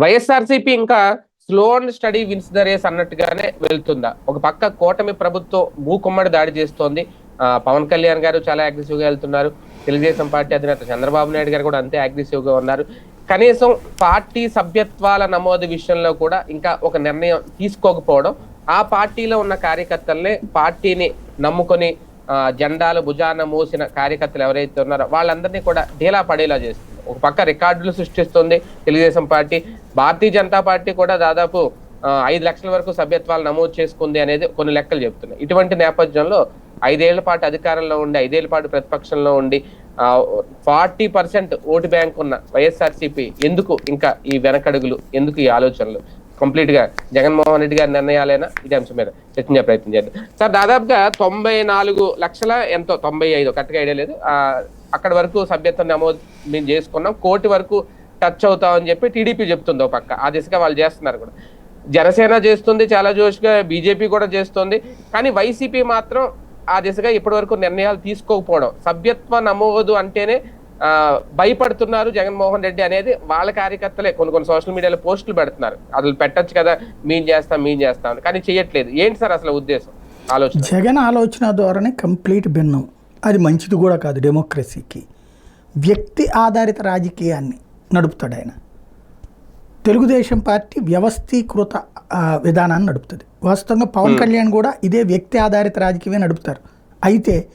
వైఎస్ఆర్సీపీ ఇంకా slow and steady wins the race అన్నట్టుగానే వెళ్తుందా? ఒక పక్క కూటమి ప్రభుత్వం భూకుమ్మడి దాడి చేస్తోంది. పవన్ కళ్యాణ్ గారు చాలా అగ్రెసివ్గా వెళ్తున్నారు. తెలుగుదేశం పార్టీ అధినేత చంద్రబాబు నాయుడు గారు కూడా అంతే అగ్రెసివ్గా ఉన్నారు. కనీసం పార్టీ సభ్యత్వాల నమోదు విషయంలో కూడా ఇంకా ఒక నిర్ణయం తీసుకోకపోవడం ఆ పార్టీలో ఉన్న కార్యకర్తలనే పార్టీని నమ్ముకొని జెండాలు భుజాన మోసిన కార్యకర్తలు ఎవరైతే ఉన్నారో వాళ్ళందరినీ కూడా ఢీలా పడేలా చేస్తుంది. ఒక పక్క రికార్డులు సృష్టిస్తుంది తెలుగుదేశం పార్టీ. భారతీయ జనతా పార్టీ కూడా దాదాపు ఐదు లక్షల వరకు సభ్యత్వాలు నమోదు చేసుకుంది అనేది కొన్ని లెక్కలు చెప్తున్నాయి ఇటువంటి నేపథ్యంలో ఐదేళ్ళ పాటు అధికారంలో ఉండి ఐదేళ్ళ పాటు ప్రతిపక్షంలో ఉండి ఫార్టీ పర్సెంట్ ఓటు బ్యాంక్ ఉన్న వైఎస్ఆర్సీపీ ఎందుకు ఇంకా ఈ వెనకడుగులు ఎందుకు ఈ ఆలోచనలు? కంప్లీట్గా జగన్మోహన్ రెడ్డి గారి నిర్ణయాలైనా? ఇదే అంశం మీద చర్చించే ప్రయత్నం చేయండి సార్ దాదాపుగా తొంభై నాలుగు లక్షల ఎంతో తొంభై ఐదు కరెక్ట్గా ఐడియా లేదు. అక్కడ వరకు సభ్యత్వం నమోదు మేము చేసుకున్నాం. కోటి వరకు టచ్ అవుతామని చెప్పి టీడీపీ చెప్తుంది ఒక పక్క. ఆ దిశగా వాళ్ళు చేస్తున్నారు కూడా. జనసేన చేస్తుంది చాలా జోష్గా బీజేపీ కూడా చేస్తుంది. కానీ వైసీపీ మాత్రం ఆ దిశగా ఇప్పటి వరకు నిర్ణయాలు తీసుకోకపోవడం. సభ్యత్వ నమోదు అంటేనే భయపడుతున్నారు జగన్మోహన్ రెడ్డి అనేది వాళ్ళ కార్యకర్తలే. కొన్ని కొన్ని సోషల్ మీడియాలో పోస్టులు పెడుతున్నారు. అసలు పెట్టచ్చు కదా మేము చేస్తాం మేము చేస్తాం కానీ చేయట్లేదు. ఏంటి సార్ అసలు ఉద్దేశం? ఆలోచన. జగన్ ఆలోచన ధోరణి కంప్లీట్ భిన్నం. అది మంచిది కూడా కాదు డెమోక్రసీకి వ్యక్తి ఆధారిత రాజకీయాన్ని నడుపుతాడు ఆయన. తెలుగుదేశం పార్టీ వ్యవస్థీకృత విధానాన్ని నడుపుతుంది. వాస్తవంగా పవన్ కళ్యాణ్ కూడా ఇదే వ్యక్తి ఆధారిత రాజకీయమే నడుపుతారు. అయితే.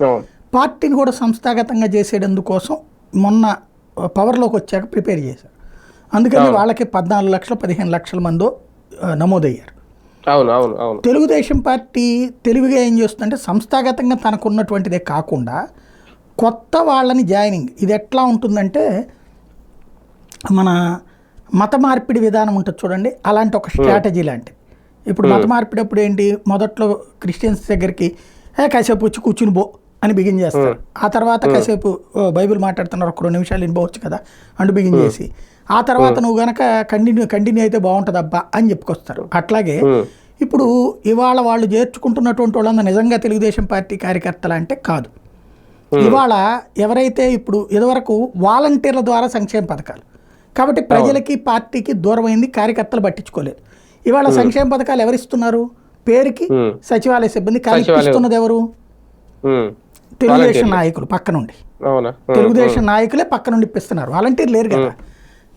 పార్టీని కూడా సంస్థాగతంగా చేసేటందుకోసం మొన్న పవర్లోకి వచ్చాక ప్రిపేర్ చేశారు. అందుకని వాళ్ళకి పద్నాలుగు లక్షల పదిహేను లక్షల మందో నమోదయ్యారు. అవును అవును అవును. తెలుగుదేశం పార్టీ తెలివిగా ఏం చేస్తుందంటే సంస్థాగతంగా తనకున్నటువంటిదే కాకుండా కొత్త వాళ్ళని జాయినింగ్ ఇది ఎట్లా ఉంటుందంటే మన మత మార్పిడి విధానం ఉంటుంది చూడండి అలాంటి ఒక స్ట్రాటజీ లాంటిది. ఇప్పుడు మత మార్పిడి అప్పుడు ఏంటి మొదట్లో క్రిస్టియన్స్ దగ్గరికి ఏ కాసేపు వచ్చి కూర్చుని బో అని బిగిన్ చేస్తారు. ఆ తర్వాత కాసేపు "ఓ, బైబిల్ మాట్లాడుతున్నారు ఒక రెండు నిమిషాలు వినిపోవచ్చు కదా అంటూ బిగిన్ చేసి. ఆ తర్వాత నువ్వు గనక కంటిన్యూ కంటిన్యూ అయితే బాగుంటుంది అబ్బా అని చెప్పుకొస్తారు. అట్లాగే ఇప్పుడు ఇవాళ వాళ్ళు చేర్చుకుంటున్నటువంటి వాళ్ళందరూ నిజంగా తెలుగుదేశం పార్టీ కార్యకర్తలు అంటే కాదు. ఇవాళ ఎవరైతే ఇప్పుడు ఇదివరకు వాలంటీర్ల ద్వారా సంక్షేమ పథకాలు కాబట్టి ప్రజలకి పార్టీకి దూరమైంది కార్యకర్తలు పట్టించుకోలేదు. ఇవాళ సంక్షేమ పథకాలు ఎవరిస్తున్నారు? పేరుకి. సచివాలయ సిబ్బంది. ఇస్తున్నది ఎవరు. తెలుగుదేశం నాయకులు పక్క నుండి. తెలుగుదేశం నాయకులే పక్క నుండి ఇప్పిస్తున్నారు. వాలంటీర్ లేరు కదా.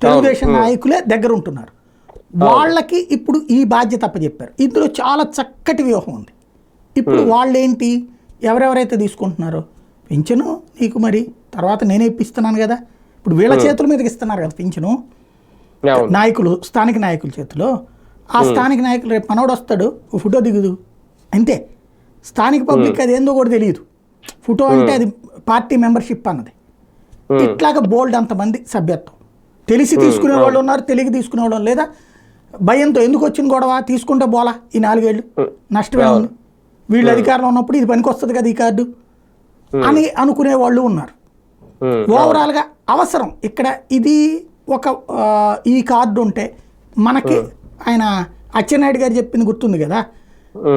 తెలుగుదేశం నాయకులే దగ్గర ఉంటున్నారు వాళ్ళకి ఇప్పుడు ఈ బాధ్యత అప్పచెప్పారు ఇందులో చాలా చక్కటి వ్యూహం ఉంది. ఇప్పుడు వాళ్ళేంటి? ఎవరెవరైతే తీసుకుంటున్నారో? పింఛను నీకు మరి తర్వాత నేనే ఇప్పిస్తున్నాను కదా. ఇప్పుడు వీళ్ళ చేతుల మీదకి ఇస్తున్నారు కదా పింఛను. నాయకులు స్థానిక నాయకుల చేతిలో. ఆ స్థానిక నాయకులు రేపు మనోడు వస్తాడు ఫోటో దిగుదు. అంతే. స్థానిక పబ్లిక్ అది ఏందో కూడా తెలియదు. ఫోటో అంటే అది పార్టీ మెంబర్షిప్ అన్నది. ఇట్లాగా బోల్డ్ అంతమంది సభ్యత్వం. తెలిసి తీసుకునే వాళ్ళు ఉన్నారు తెలియక తీసుకునే వాళ్ళు లేదా భయంతో ఎందుకు వచ్చిన గొడవ? తీసుకుంటే బోలా ఈ నాలుగేళ్ళు. నష్టమే ఉంది. వీళ్ళు అధికారంలో ఉన్నప్పుడు ఇది పనికి వస్తుంది కదా ఈ కార్డు? అని అనుకునే వాళ్ళు ఉన్నారు. ఓవరాల్గా అవసరం. ఇక్కడ ఇది ఒక ఈ కార్డు ఉంటే మనకి ఆయన అచ్చెన్నాయుడు గారు చెప్పింది గుర్తుంది కదా?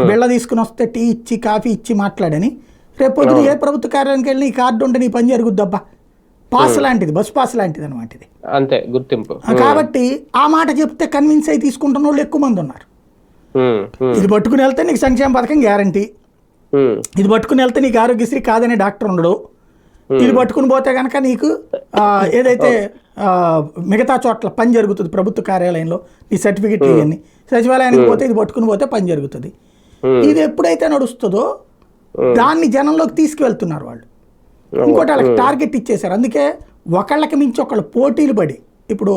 బిళ్ళ తీసుకుని వస్తే టీ ఇచ్చి కాఫీ ఇచ్చి మాట్లాడని. రేపు పొద్దున ఏ ప్రభుత్వ కార్యాలయానికి వెళ్ళి ఈ కార్డు ఉంటే నీ పని జరుగుద్దబ్బా పాస్ లాంటిది బస్ పాస్ లాంటిది అనమాట ఇది. అంతే గుర్తింపు. కాబట్టి ఆ మాట చెప్తే కన్విన్స్ అయి తీసుకుంటున్న వాళ్ళు ఎక్కువ మంది ఉన్నారు. ఇది పట్టుకుని వెళ్తే నీకు సంక్షేమ పథకం గ్యారంటీ. ఇది పట్టుకుని వెళ్తే నీకు ఆరోగ్యశ్రీ కాదనే డాక్టర్ ఉండడు. ఇది పట్టుకుని పోతే కనుక నీకు ఏదైతే ఆ, మిగతా చోట్ల పని జరుగుతుంది ప్రభుత్వ కార్యాలయంలో నీ సర్టిఫికెట్ ఇవన్నీ. సచివాలయానికి పోతే ఇది పట్టుకుని పోతే పని జరుగుతుంది. ఇది ఎప్పుడైతే నడుస్తుందో దాన్ని జనంలోకి తీసుకువెళ్తున్నారు వాళ్ళు. ఇంకోటి వాళ్ళకి టార్గెట్ ఇచ్చేశారు. అందుకే ఒకళ్ళకి మించి ఒకళ్ళు పోటీలు పడి ఇప్పుడు.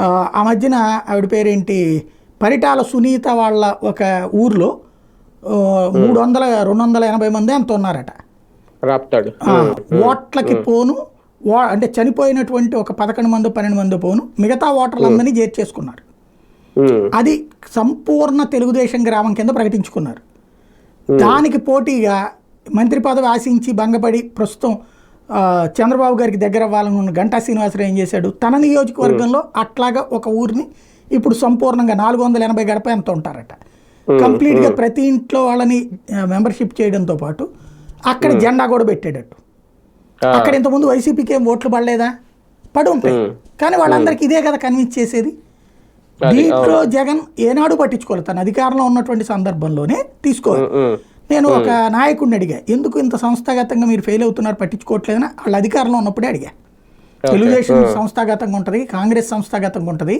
ఆ, మధ్యన ఆవిడ పేరేంటి పరిటాల సునీత వాళ్ళ ఒక ఊర్లో మూడు వందల రెండు వందల ఎనభై మంది అంత ఉన్నారట. రాపుతాడు. ఓట్లకి పోను ఓ- అంటే చనిపోయినటువంటి ఒక పదకొండు మంది పన్నెండు మంది పోను మిగతా ఓటర్లందరినీ చేర్చేసుకున్నారు. అది సంపూర్ణ తెలుగుదేశం గ్రామం కింద ప్రకటించుకున్నారు. దానికి పోటీగా మంత్రి పదవి ఆశించి భంగపడి ప్రస్తుతం చంద్రబాబు గారికి దగ్గర అవ్వాలని ఉన్న గంటా శ్రీనివాసరావు ఏం చేశాడు? తన నియోజకవర్గంలో అట్లాగా ఒక ఊరిని ఇప్పుడు సంపూర్ణంగా నాలుగు వందల ఎనభై గడప ఎంత ఉంటారట. కంప్లీట్గా ప్రతి ఇంట్లో వాళ్ళని మెంబర్షిప్ చేయడంతో పాటు అక్కడ జెండా కూడా పెట్టేటట్టు. అక్కడ ఇంతకుముందు వైసీపీకి ఏం ఓట్లు పడలేదా? పడి ఉంటాయి కానీ వాళ్ళందరికీ ఇదే కదా కన్విన్స్ చేసేది. దీంట్లో జగన్ ఏనాడు పట్టించుకోలేదు. తన అధికారంలో ఉన్నటువంటి సందర్భంలోనే తీసుకోవాలి నేను ఒక నాయకుడిని అడిగా. ఎందుకు ఇంత సంస్థాగతంగా మీరు ఫెయిల్ అవుతున్నారు? పట్టించుకోవట్లేదని వాళ్ళ అధికారంలో ఉన్నప్పుడే అడిగా. తెలుగుదేశం సంస్థాగతంగా ఉంటుంది కాంగ్రెస్ సంస్థాగతంగా ఉంటుంది.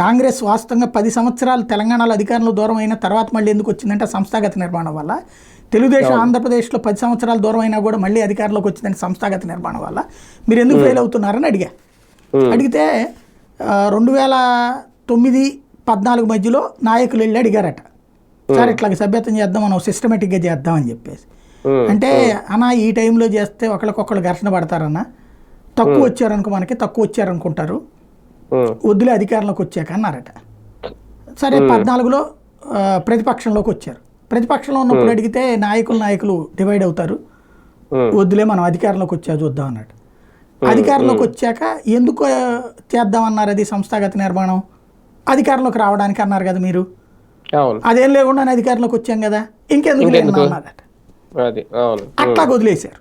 కాంగ్రెస్ వాస్తవంగా పది సంవత్సరాలు తెలంగాణలో అధికారంలో దూరం అయిన తర్వాత మళ్ళీ ఎందుకు వచ్చిందంటే సంస్థాగత నిర్మాణం వల్ల. తెలుగుదేశం ఆంధ్రప్రదేశ్లో పది సంవత్సరాలు దూరం అయినా కూడా మళ్ళీ అధికారంలోకి వచ్చిందంటే సంస్థాగత నిర్మాణం వల్ల. మీరు ఎందుకు ఫెయిల్ అవుతున్నారని అడిగా. అడిగితే రెండు వేల తొమ్మిది పద్నాలుగు మధ్యలో నాయకులు వెళ్ళి అడిగారట. సార్ ఇట్లాగ సభ్యత్వం చేద్దాం మనం సిస్టమేటిక్గా చేద్దామని చెప్పేసి. ఉమ్, అంటే అన్న ఈ టైంలో చేస్తే ఒకరికొకరు ఘర్షణ పడతారన్న తక్కువ వచ్చారనుకో మనకి తక్కువ వచ్చారనుకుంటారు. వద్దులే అధికారంలోకి వచ్చాక అన్నారట. సరే పద్నాలుగులో ప్రతిపక్షంలోకి వచ్చారు. ప్రతిపక్షంలో ఉన్నప్పుడు అడిగితే నాయకులు నాయకులు డివైడ్ అవుతారు. వద్దులే మనం అధికారంలోకి వచ్చా చూద్దాం అన్నాడు. అధికారంలోకి వచ్చాక ఎందుకు చేద్దామన్నారు అది సంస్థాగత నిర్మాణం? అధికారంలోకి రావడానికి అన్నారు కదా మీరు. అదేం లేకుండా అధికారంలోకి వచ్చాం కదా ఇంకెందుకు లేదు అట్లా వదిలేశారు.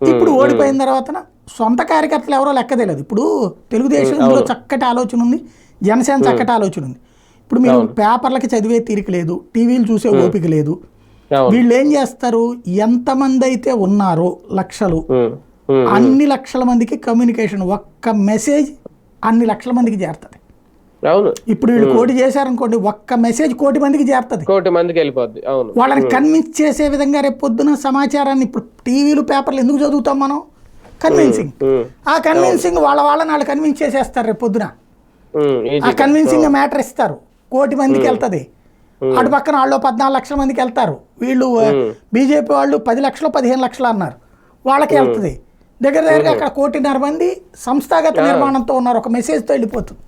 ఇప్పుడు ఓడిపోయిన తర్వాత సొంత కార్యకర్తలు ఎవరో లెక్క తెలియదు. ఇప్పుడు తెలుగుదేశం ఇందులో చక్కటి ఆలోచన ఉంది జనసేన చక్కటి ఆలోచన ఉంది. ఇప్పుడు మీరు పేపర్లకి చదివే తీరిక లేదు టీవీలు చూసే ఓపిక లేదు. వీళ్ళు ఏం చేస్తారు? ఎంతమంది అయితే ఉన్నారో లక్షలు. అన్ని లక్షల మందికి కమ్యూనికేషన్ ఒక్క మెసేజ్ అన్ని లక్షల మందికి చేరుతుంది అవును. ఇప్పుడు వీళ్ళు కోటి చేశారనుకోండి ఒక్క మెసేజ్ కోటి మందికి చేరుతుంది. కోటి మందికి వెళ్ళిపోద్ది. అవును. వాళ్ళని కన్విన్స్ చేసే విధంగా రేపు పొద్దున సమాచారాన్ని ఇప్పుడు టీవీలు పేపర్లు ఎందుకు చదువుతాం మనం? కన్విన్సింగ్ ఆ కన్విన్సింగ్ వాళ్ళ వాళ్ళని వాళ్ళు కన్విన్స్ చేసేస్తారు రేపు పొద్దున. ఆ కన్విన్సింగ్ మ్యాటర్ ఇస్తారు. కోటి మందికి వెళ్తుంది. అటు పక్కన వాళ్ళు పద్నాలుగు లక్షల మందికి వెళ్తారు. వీళ్ళు బీజేపీ వాళ్ళు పది లక్షలు పదిహేను లక్షలు అన్నారు. వాళ్ళకి వెళ్తుంది. దగ్గర దగ్గరగా అక్కడ కోటిన్నర మంది సంస్థాగత నిర్మాణంతో ఉన్నారు. ఒక మెసేజ్తో వెళ్ళిపోతుంది.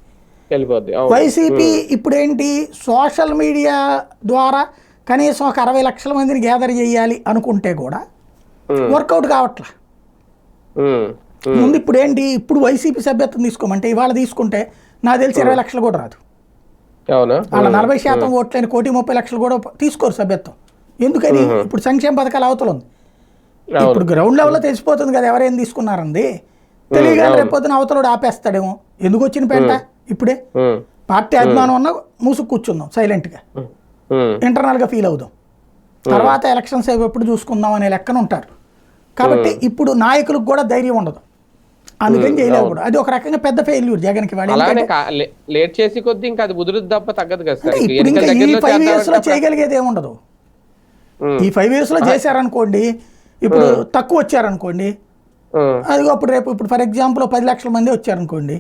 వెళ్ళిపోద్ది. వైసీపీ ఇప్పుడు ఏంటి సోషల్ మీడియా ద్వారా కనీసం ఒక అరవై లక్షల మందిని గ్యాదర్ చేయాలి అనుకుంటే కూడా వర్కౌట్ కావట్లా. ముందు ఇప్పుడు ఏంటి ఇప్పుడు వైసీపీ సభ్యత్వం తీసుకోమంటే ఇవాళ తీసుకుంటే నాకు తెలిసి ఇరవై లక్షలు కూడా రాదు. వాళ్ళ నలభై శాతం ఓట్లేని కోటి ముప్పై లక్షలు కూడా తీసుకోరు సభ్యత్వం. ఎందుకని? ఇప్పుడు సంక్షేమ పథకాల అవతల ఉంది. ఇప్పుడు గ్రౌండ్ లెవెల్లో తెలిసిపోతుంది కదా ఎవరేం తీసుకున్నారంది. తెలియగానే రేపొద్దున అవతలోడు ఆపేస్తాడేమో. ఎందుకు వచ్చిన పెంట? ఇప్పుడే పార్టీ అభిమానం ఉన్నా మూసుకు కూర్చుందాం సైలెంట్గా. ఇంటర్నల్గా ఫీల్ అవుదాం. తర్వాత ఎలక్షన్స్ ఎప్పుడు చూసుకుందాం అనే లెక్కన ఉంటారు. కాబట్టి ఇప్పుడు నాయకులకు కూడా ధైర్యం ఉండదు. అందుకని చేయలేకపోవడం అది ఒక రకంగా పెద్ద ఫెయిల్యూర్ అలానే కా- లేట్ చేసి కొద్దీ ఇంకా అది ముదురు తప్ప తగ్గదు కదా ఈ ఫైవ్ ఇయర్స్లో చేయగలిగేది ఏముండదు ఈ ఫైవ్ ఇయర్స్లో చేశారనుకోండి ఇప్పుడు తక్కువ వచ్చారనుకోండి అది అప్పుడు రేపు ఇప్పుడు ఫర్ ఎగ్జాంపుల్ పది లక్షల మంది వచ్చారనుకోండి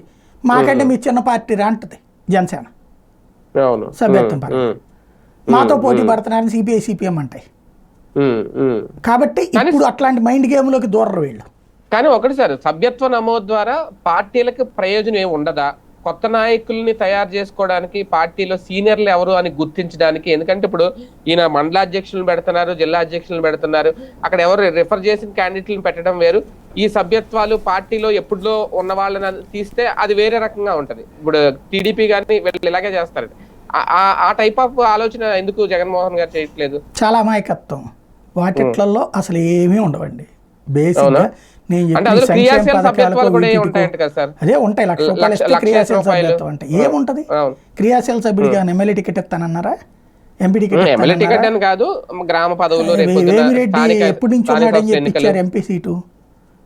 మాకంటే మీ చిన్న పార్టీ రాంటది జనసేన. సభ్యత్వం పరంగా. ఉమ్, మాతో పోటీ పడుతున్నారని సిపిఐ సిపిఎం అంటాయి. కాబట్టి ఇప్పుడు అట్లాంటి మైండ్ గేమ్లోకి దూరరు వీళ్ళు. కానీ ఒకటి సార్ సభ్యత్వ నమోదు ద్వారా పార్టీలకు ప్రయోజనం ఏమి ఉండదా? కొత్త నాయకుల్ని తయారు చేసుకోవడానికి పార్టీలో సీనియర్లు ఎవరు అని గుర్తించడానికి ఎందుకంటే ఇప్పుడు ఈయన మండల అధ్యక్షులను పెడుతున్నారు జిల్లా అధ్యక్షులను పెడుతున్నారు. అక్కడ ఎవరు రిఫర్ చేసిన క్యాండిడేట్లను పెట్టడం వేరు. ఈ సభ్యత్వాలు పార్టీలో ఎప్పుడులో ఉన్న వాళ్ళని తీస్తే అది వేరే రకంగా ఉంటది. ఇప్పుడు టీడీపీ కానీ వీళ్ళు ఇలాగే చేస్తారు. ఆ- ఆ- ఆ టైప్ ఆఫ్ ఆలోచన ఎందుకు జగన్మోహన్ గారు చేయట్లేదు? చాలా అమాయకత్వం. వాటిట్లలో అసలు ఏమీ ఉండవండి. బేసిక్గా నేను అదే ఉంటాయి లక్ష రూపాయలు ఇస్తే క్రియాశీల. సభ్యత్వం అంటే ఏముంటది? క్రియాశీల సభ్యుడిగా ఎమ్మెల్యే టికెట్ ఇస్తానన్నారా ఎంపీ టికెట్ ఎమ్మెల్యే టికెట్ అని కాదు గ్రామ పదవులు వేమిరెడ్డి ఎప్పటి నుంచి ఉన్నాడని చెప్పి. ఇచ్చారు ఎంపీ సీటు?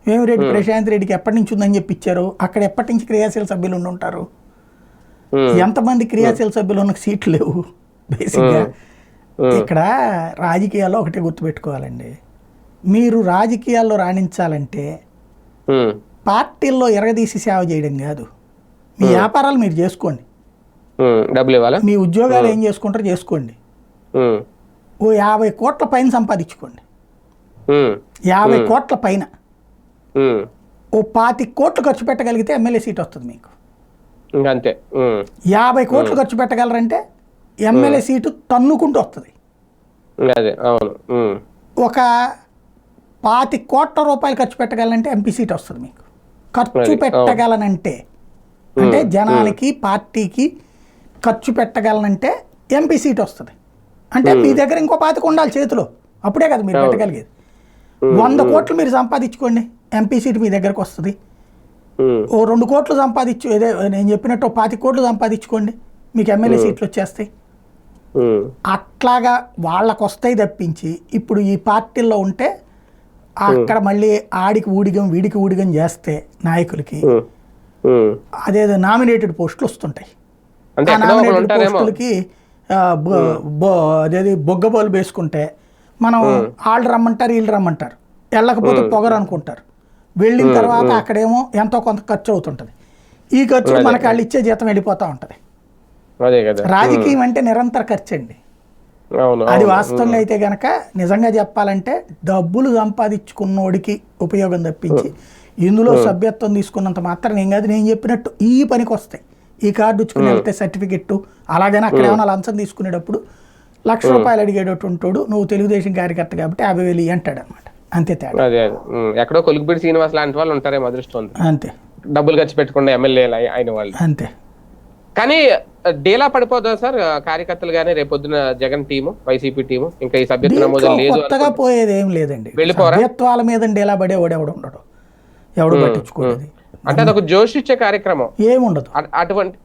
వేమిరెడ్డి ప్రశాంత్ రెడ్డికి ఎప్పటి నుంచి ఉందని చెప్పి ఇచ్చారు అక్కడ ఎప్పటి నుంచి క్రియాశీల సభ్యులు ఉండి ఉంటారు? ఎంతమంది క్రియాశీల సభ్యులు ఉన్న సీట్లు లేవు? బేసిక్గా ఇక్కడ రాజకీయాల్లో ఒకటే గుర్తుపెట్టుకోవాలండి. మీరు రాజకీయాల్లో రాణించాలంటే పార్టీల్లో ఎరగదీసి సేవ చేయడం కాదు. మీ వ్యాపారాలు మీరు చేసుకోండి. ఉమ్, డబ్బులు ఇవ్వాలా? మీ ఉద్యోగాలు ఏం చేసుకుంటారో చేసుకోండి. ఓ యాభై కోట్ల పైన సంపాదించుకోండి. యాభై కోట్ల పైన. ఓ పాతి కోట్లు ఖర్చు పెట్టగలిగితే ఎమ్మెల్యే సీట్ వస్తుంది మీకు. అంతే యాభై కోట్లు ఖర్చు పెట్టగలరంటే ఎమ్మెల్యే సీటు తన్నుకుంటూ వస్తుంది. ఒక పాతి కోట్ల రూపాయలు ఖర్చు పెట్టగలనంటే ఎంపీ సీట్ వస్తుంది మీకు. ఖర్చు పెట్టగలనంటే. అంటే జనాలకి పార్టీకి ఖర్చు పెట్టగలనంటే ఎంపీ సీట్ వస్తుంది. అంటే మీ దగ్గర ఇంకో పాతిక ఉండాలి చేతిలో. అప్పుడే కదా మీరు పెట్టగలిగేది. వంద కోట్లు మీరు సంపాదించుకోండి. ఎంపీ సీట్ మీ దగ్గరకు వస్తుంది. ఓ రెండు కోట్లు సంపాదించు ఏదే నేను చెప్పినట్టు పాతి కోట్లు సంపాదించుకోండి. మీకు ఎమ్మెల్యే సీట్లు వచ్చేస్తాయి. అట్లాగా వాళ్ళకు వస్తాయి తప్పించి ఇప్పుడు ఈ పార్టీల్లో ఉంటే అక్కడ మళ్ళీ ఆడికి ఊడిగం వీడికి ఊడిగం చేస్తే నాయకులకి. అదేదో నామినేటెడ్ పోస్టులు వస్తుంటాయి. ఆ నామినేటెడ్ పోస్టులకి అదేది బొగ్గ బోలు వేసుకుంటే మనం వాళ్ళు రమ్మంటారు వీళ్ళు రమ్మంటారు. వెళ్ళకపోతే పొగరు అనుకుంటారు. వెళ్ళిన తర్వాత అక్కడేమో ఎంతో కొంత ఖర్చు అవుతుంటది. ఈ ఖర్చు మనకి వాళ్ళు ఇచ్చే జీతం వెళ్ళిపోతూ ఉంటది. రాజకీయం అంటే నిరంతర ఖర్చు అండి అది. వాస్తవంగా అయితే గనక నిజంగా చెప్పాలంటే డబ్బులు సంపాదించుకున్నోడికి ఉపయోగం తప్పించి ఇందులో సభ్యత్వం తీసుకున్నంత మాత్రం నేను కాదు నేను చెప్పినట్టు ఈ పనికి వస్తాయి. ఈ కార్డు ఇచ్చుకుని వెళ్తే సర్టిఫికెట్ అలాగని అక్కడ ఏమైనా లంచం తీసుకునేటప్పుడు లక్ష రూపాయలు అడిగేటట్టుంటాడు నువ్వు తెలుగుదేశం కార్యకర్త కాబట్టి యాభై వేలు అంటాడు అనమాట అంతే తేడా. ఎక్కడో కొలుగుబిడి శ్రీనివాస్ లాంటి వాళ్ళు ఉంటారేమో అదృష్టం అంతే. డబ్బులు ఖర్చు పెట్టకుండా ఎమ్మెల్యేలు అయి- అయిన వాళ్ళు. అంతే. కానీ డేలా పడిపోదా సార్? కార్యకర్తలు గానీ రేపొద్దున జగన్ టీము వైసీపీ టీము ఇంకా ఈ సభ్యత్వ నమోదు లేదు కొత్తగా పోయేది ఏం లేదండి? సభ్యత్వాల మీద ఎలా పడేవాడు ఎవడు ఉండడు. ఎవడు పట్టించుకోలేదు. అంటే అదొక జోష్ ఇచ్చే కార్యక్రమం. ఏముండదు. అటువంటి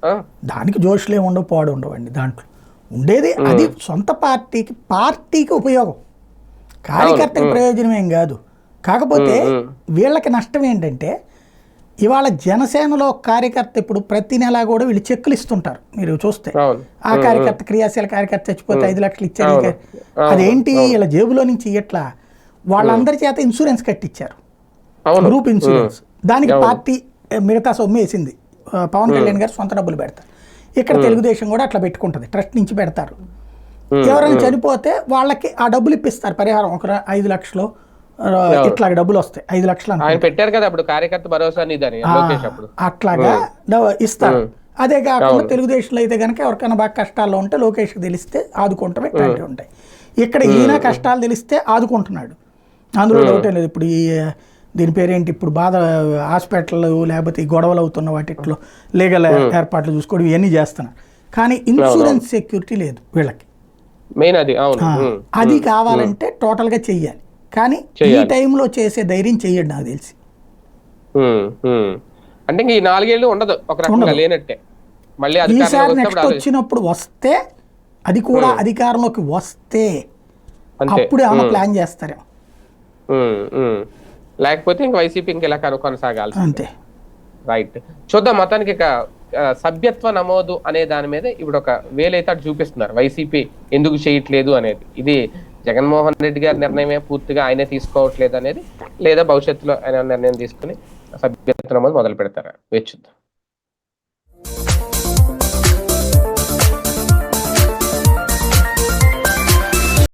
దానికి జోష్లు ఏమి ఉండవు పాడు ఉండవండి దాంట్లో. ఉండేది అది సొంత పార్టీకి పార్టీకి ఉపయోగం. కార్యకర్తకి ప్రయోజనం ఏం కాదు. కాకపోతే వీళ్ళకి నష్టం ఏంటంటే ఇవాళ జనసేనలో కార్యకర్త ఇప్పుడు ప్రతి నెల కూడా వీళ్ళు చెక్కులు ఇస్తుంటారు. మీరు చూస్తే. ఆ కార్యకర్త క్రియాశీల కార్యకర్త చచ్చిపోతే ఐదు లక్షలు ఇచ్చారు అదేంటి వీళ్ళ జేబులో నుంచి ఇట్లా వాళ్ళందరి చేత ఇన్సూరెన్స్ కట్టించారు గ్రూప్ ఇన్సూరెన్స్. దానికి పార్టీ మిగతా సొమ్ము వేసింది. పవన్ కళ్యాణ్ గారు సొంత డబ్బులు పెడతారు. ఇక్కడ తెలుగుదేశం కూడా అట్లా పెట్టుకుంటుంది. ట్రస్ట్ నుంచి పెడతారు. ఎవరైనా చనిపోతే వాళ్ళకి ఆ డబ్బులు ఇప్పిస్తారు. పరిహారం ఒక ఐదు లక్షలు. ఇట్లా డబ్బులు వస్తాయి. ఐదు లక్షలు. ఆయన పెట్టారు కదా అప్పుడు కార్యకర్త భరోసా అట్లాగా ఇస్తారు. అదే కాకుండా తెలుగుదేశంలో అయితే కనుక ఎవరికైనా బాగా కష్టాల్లో ఉంటే లోకేష్కి తెలిస్తే ఆదుకుంటాం ఇట్లాంటివి ఉంటాయి. ఇక్కడ ఈయన కష్టాలు తెలిస్తే ఆదుకుంటున్నాడు. అందులో డౌటే లేదు. ఇప్పుడు ఈ దీని పేరేంటి? ఇప్పుడు బాధ హాస్పిటల్ లేకపోతే ఈ గొడవలు అవుతున్న వాటిట్లో లీగల్ ఏర్పాట్లు చూసుకోవడం ఇవన్నీ చేస్తున్నారు. కానీ ఇన్సూరెన్స్ సెక్యూరిటీ లేదు వీళ్ళకి. మెయిన్ అది అది కావాలంటే టోటల్గా చెయ్యాలి. కానీ ఈ టైంలో చేసే ధైర్యం చెయ్యడు నాకు తెలిసి. అంటే ఈ నాలుగేళ్ళు ఉండదు. ఒక రకంగా లేనట్టే. మళ్ళీ ఈసారి నెక్స్ట్ వచ్చినప్పుడు వస్తే అది కూడా అధికారంలోకి వస్తే అప్పుడు ఏమైనా ప్లాన్ ఉమ్. లేకపోతే ఇంక వైసీపీ ఇంక ఇలా కను- కొనసాగాల్సి అంతే. రైట్. చూద్దాం మొత్తానికి ఇక సభ్యత్వ నమోదు అనే దాని మీద ఇప్పుడు ఒక వేలైతే అటు చూపిస్తున్నారు. వైసీపీ ఎందుకు చేయట్లేదు అనేది. ఇది జగన్మోహన్ రెడ్డి గారి నిర్ణయమే పూర్తిగా ఆయనే తీసుకోవట్లేదు అనేది లేదా భవిష్యత్తులో ఆయన నిర్ణయం తీసుకుని సభ్యత్వ నమోదు మొదలు పెడతారా వేచి